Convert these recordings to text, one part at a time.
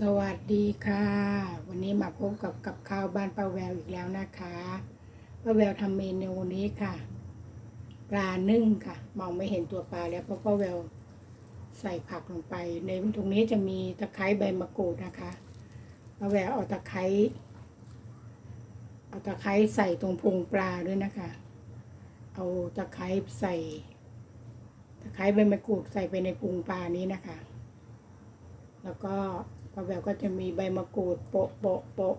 สวัสดีค่ะ วันนี้มาพบกับกับข้าวบ้านป้าแววอีกแล้วนะคะป้าแววทำเมนูนี้ค่ะ ปลานึ่งค่ะ มองไม่เห็นตัวปลาแล้วเพราะป้าแววใส่ผักลงไป ในตรงนี้จะมีตะไคร้ใบมะกรูดนะคะป้าแววเอาตะไคร้เอาตะไคร้ใส่ตรงพุงปลาด้วยนะคะ เอาตะไคร้ใส่ตะไคร้ใบมะกรูดใส่ไปในพุงปลานี้นะคะ แล้วก็ ป้าแววก็จะมีใบมะกรูดโปะโปะโปะ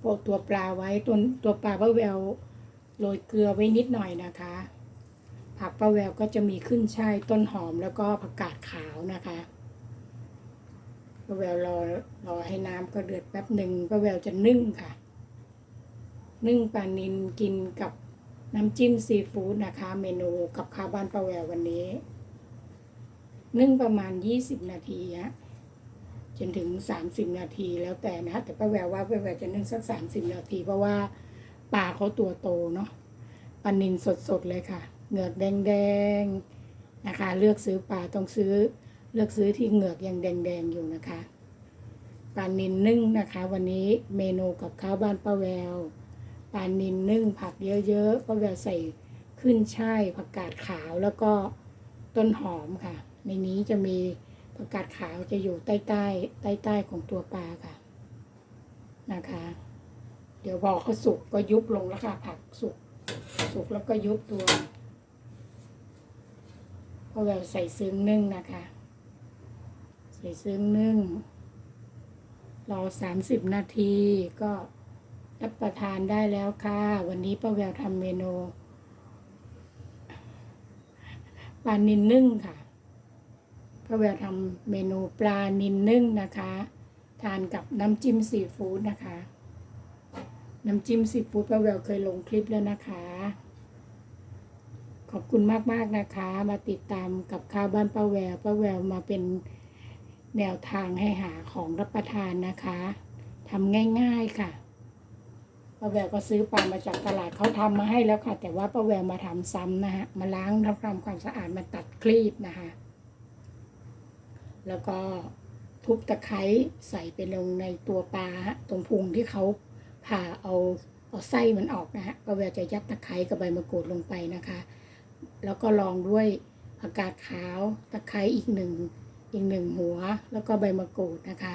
โปะตัวปลาไว้ตัวตัวปลาป้าแววโรยเกลือไว้นิดหน่อยนะคะ ผักป้าแววก็จะมีขึ้นช่ายต้นหอมแล้วก็ผักกาดขาวนะคะป้าแววรอรอให้น้ำก็เดือดแป๊บหนึ่งป้าแววจะนึ่งค่ะ นึ่งปลานิลกินกับน้ำจิ้มซีฟู้ดนะคะ เมนูกับข้าวบ้านป้าแวววันนี้ นึ่งประมาณยี่สิบนาทีฮะ จนถึงสามสิบนาทีแล้วแต่นะแต่ป้าแววว่าป้าแววจะนึ่งสักสามสิบนาที เพราะว่าปลาเขาตัวโตเนาะปลานินสดๆเลยค่ะเหงือกแดงๆนะคะ เลือกซื้อปลาต้องซื้อเลือกซื้อที่เหงือกยังแดงๆอยู่นะคะปลานินนึ่งนะคะ วันนี้เมนูกับข้าวบ้านป้าแววปลานินนึ่งผักเยอะๆป้าแววใส่ขึ้นช่ายผักกาดขาวแล้วก็ต้นหอมค่ะ ในนี้จะมี ผักกาดขาวจะอยู่ใต้ใต้ใต้ใต้ของตัวปลาค่ะ นะคะ เดี๋ยวพอเขาสุกก็ยุบลงแล้วค่ะ ผักสุกสุกแล้วก็ยุบตัวพอเราใส่ซึ้งนึ่งนะคะ ใส่ซึ้งนึ่งรอสามสิบนาทีก็รับประทานได้แล้วค่ะ วันนี้ป้าแววทำเมนูปลานินนึ่งค่ะ ป้าแววทำเมนูปลานินนึ่งนะคะ ทานกับน้ำจิ้มซีฟู้ดนะคะ น้ำจิ้มซีฟู้ดป้าแววเคยลงคลิปแล้วนะคะ ขอบคุณมากๆนะคะ มาติดตามกับข้าวบ้านป้าแววป้าแววมาเป็นแนวทางให้หาของรับประทานนะคะทำง่าย ๆค่ะป้าแววก็ซื้อปลามาจากตลาดเขาทำมาให้แล้วค่ะ แต่ว่าป้าแววมาทำซ้ำนะฮะมาล้างทำความความสะอาดมาตัดครีบนะคะ แล้วก็ทุบตะไคร้ใส่ไปลงในตัวปลาฮะตรงพุงที่เขาผ่าเอาเอาไส้มันออกนะฮะก็เวลาจะยัดตะไคร้กับใบมะกรูดลงไปนะคะ แล้วก็ลองด้วยผักกาดขาวตะไคร้อีกหนึ่งอีกหนึ่งหัว แล้วก็ใบมะกรูดนะคะ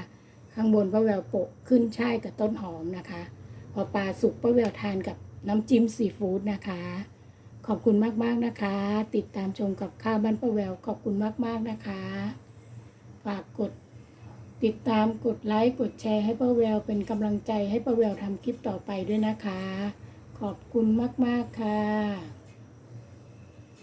ข้างบนป้าแววโปะขึ้นช่ายกับต้นหอมนะคะ พอปลาสุกป้าแววทานกับน้ำจิ้มซีฟู้ดนะคะ ขอบคุณมากๆนะคะ ติดตามชมกับข้าวบ้านป้าแววขอบคุณมากๆนะคะ ฝากกด ติดตามกดไลค์กดแชร์ให้ป้าแววเป็นกำลังใจให้ป้าแววทำคลิปต่อไปด้วยนะคะ ขอบคุณมาก ๆ ค่ะ